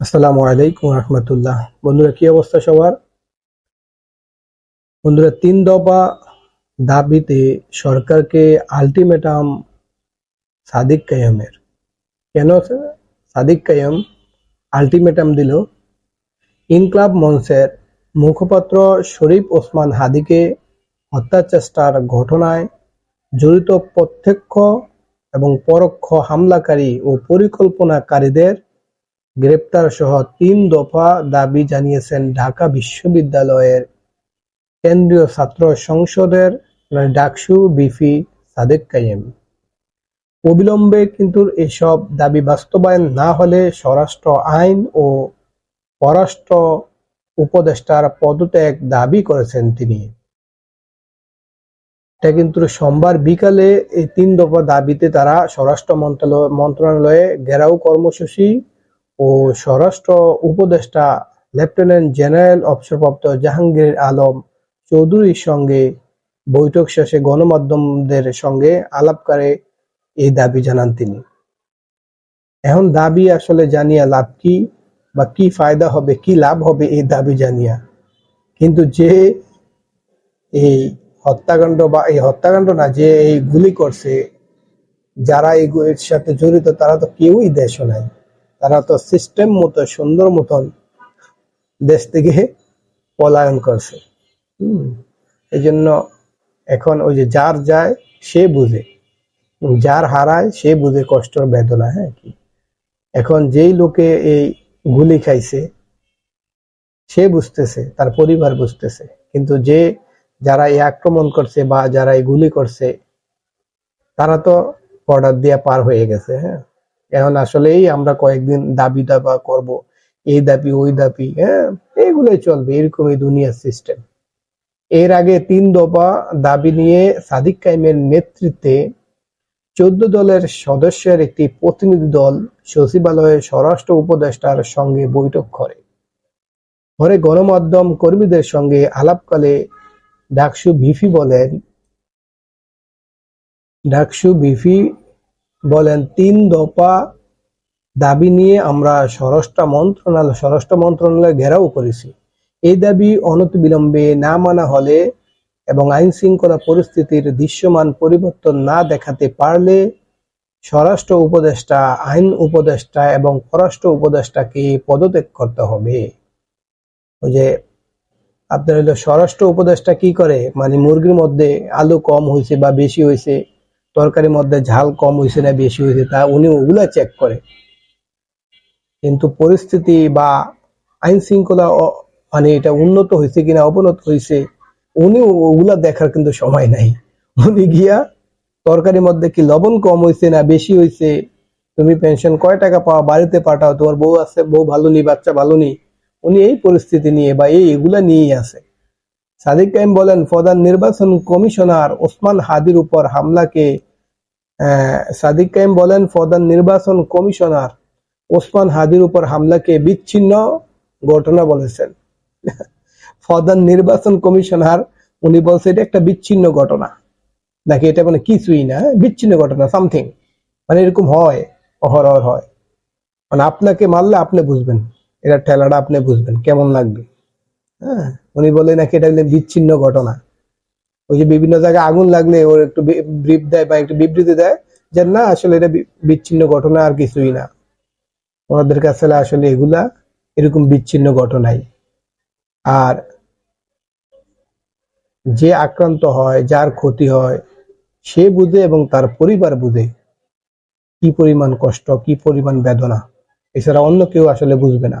আসসালামু আলাইকুম রহমতুল্লাহ। বন্ধুরা, কি অবস্থা সবার? বন্ধুরা, তিন দফা দাবিতে সরকারকে আলটিমেটাম সাদিক কাইমের কেন সাদিক কাইম আলটিমেটাম দিল ইনকলাব মঞ্চের মুখপাত্র শরীফ ওসমান হাদিকে হত্যা চেষ্টার ঘটনায় জড়িত প্রত্যক্ষ এবং পরোক্ষ হামলাকারী ও পরিকল্পনাকারীদের গ্রেপ্তার সহ তিন দফা দাবি জানিয়েছেন ঢাকা বিশ্ববিদ্যালয়ের কেন্দ্রীয় ছাত্র সংসদের মানে ডাকসু বিফি সাদেক কাইম অবিলম্বে কিন্তু এসব দাবি বাস্তবায়ন না হলে স্বরাষ্ট্র আইন ও পররাষ্ট্র উপদেষ্টার পদত্যাগ দাবি করেছেন তিনি। এটা কিন্তু সোমবার বিকালে এই তিন দফা দাবিতে তারা স্বরাষ্ট্র মন্ত্রণালয় মন্ত্রণালয়ে ঘেরাও কর্মসূচি ও স্বরাষ্ট্র উপদেষ্টা লেফটেন্যান্ট জেনারেল অবসরপ্রাপ্ত জাহাঙ্গীর আলম চৌধুরীর সঙ্গে বৈঠক শেষে গণমাধ্যমদের সঙ্গে আলাপকারে এই দাবি জানান তিনি। এখন দাবি আসলে জানিয়া লাভ কি বা কি ফায়দা হবে, কি লাভ হবে এই দাবি জানিয়া। কিন্তু যে এই হত্যাকাণ্ড বা এই হত্যাকাণ্ড না, যে এই গুলি করছে, যারা এই সাথে জড়িত, তারা তো কেউই দেশ নাই। তারা তো সিস্টেম মতো সুন্দর মতন দেশ থেকে পলায়ন করছে। এই জন্য এখন ওই যে যার যায়, সে বুঝে। যার হারায়, সে বুঝে কষ্টর বেদনা হ্যাঁ কি? এখন যেই লোকে এই গুলি খাইছে, সে বুঝতেছে, তার পরিবার বুঝতেছে। কিন্তু যে যারা এই আক্রমণ করছে বা যারা এই গুলি করছে, তারা তো বর্ডার দিয়ে পার হয়ে গেছে হ্যাঁ? এখন আসলেই আমরা কয়েকদিন দাবি দাবা করব, এই দাবি, ওই দাবি হ্যাঁ এইগুলোই চলবে এরকম এই দুনিয়ার সিস্টেম এর আগে তিন দফা দাবি নিয়ে সাদিক কাইমের নেতৃত্বে চোদ্দ দলের সদস্যের একটি প্রতিনিধি দল সচিবালয়ে স্বরাষ্ট্র উপদেষ্টার সঙ্গে বৈঠক করে। পরে গণমাধ্যম কর্মীদের সঙ্গে আলাপকালে ডাকসু ভিফি বলেন, ডাকসু ভিফি বলেন, তিন দফা দাবি নিয়ে আমরা স্বরাষ্ট্র মন্ত্রণালয় স্বরাষ্ট্র মন্ত্রণালয় ঘেরাও করেছি। এই দাবি অনতিবিলম্বে না মানা হলে এবং আইন শৃঙ্খলা পরিস্থিতির দৃশ্যমান পরিবর্তন না দেখাতে পারলে স্বরাষ্ট্র উপদেষ্টা, আইন উপদেষ্টা এবং পররাষ্ট্র উপদেষ্টাকে পদত্যাগ করতে হবে। ওই যে আপনার হলো স্বরাষ্ট্র উপদেষ্টা কি করে? মানে মুরগির মধ্যে আলু কম হয়েছে বা বেশি হয়েছে তরকারির মধ্যে ঝাল কম হয়েছে না বেশি হয়েছে তা উনি ওগুলা চেক করে। কিন্তু পরিস্থিতি বা আইন শৃঙ্খলা মানে এটা উন্নত হয়েছে কিনা, অবনত হয়েছে উনি ওগুলা দেখার কিন্তু সময় নাই। উনি গিয়া তরকারির মধ্যে কি লবণ কম হয়েছে না বেশি হয়েছে তুমি পেনশন কয় টাকা পাওয়া, বাড়িতে পাঠাও, তোমার বউ আছে, বউ ভালো নেই বাচ্চা ভালো নেই উনি এই পরিস্থিতি নিয়ে বা এই এগুলা নিয়েই আছে। সাদিক কাইম বলেন, প্রধান নির্বাচন কমিশনার ওসমান হাদির উপর হামলাকে সাদিক কাইম বলেন, প্রধান নির্বাচন কমিশনার ওসমান হাদির উপর হামলাকে বিচ্ছিন্ন ঘটনা বলেছেন। প্রধান নির্বাচন কমিশনার, উনি বলছে, এটা একটা বিচ্ছিন্ন ঘটনা। নাকি এটা মানে কিছুই না বিচ্ছিন্ন ঘটনা সামথিং মানে এরকম হয়, অহরহ হয়। মানে আপনাকে মারলে আপনি বুঝবেন, এটা ঠেলাটা আপনি বুঝবেন, কেমন লাগবে হ্যাঁ? উনি বলে নাকি এটা বিচ্ছিন্ন ঘটনা। ওই যে বিভিন্ন জায়গায় আগুন লাগলে ওর একটু ব্রিফ দেয় বা একটু বিবৃতি দেয় যে, না, আসলে এটা বিচ্ছিন্ন ঘটনা আর কিছুই না। ওনাদের কাছে আসলে এগুলা এরকম বিচ্ছিন্ন ঘটনাই। আর যে আক্রান্ত হয়, যার ক্ষতি হয়, সে বুঝে এবং তার পরিবার বুঝে কি পরিমাণ কষ্ট, কি পরিমাণ বেদনা। এছাড়া অন্য কেউ আসলে বুঝবে না।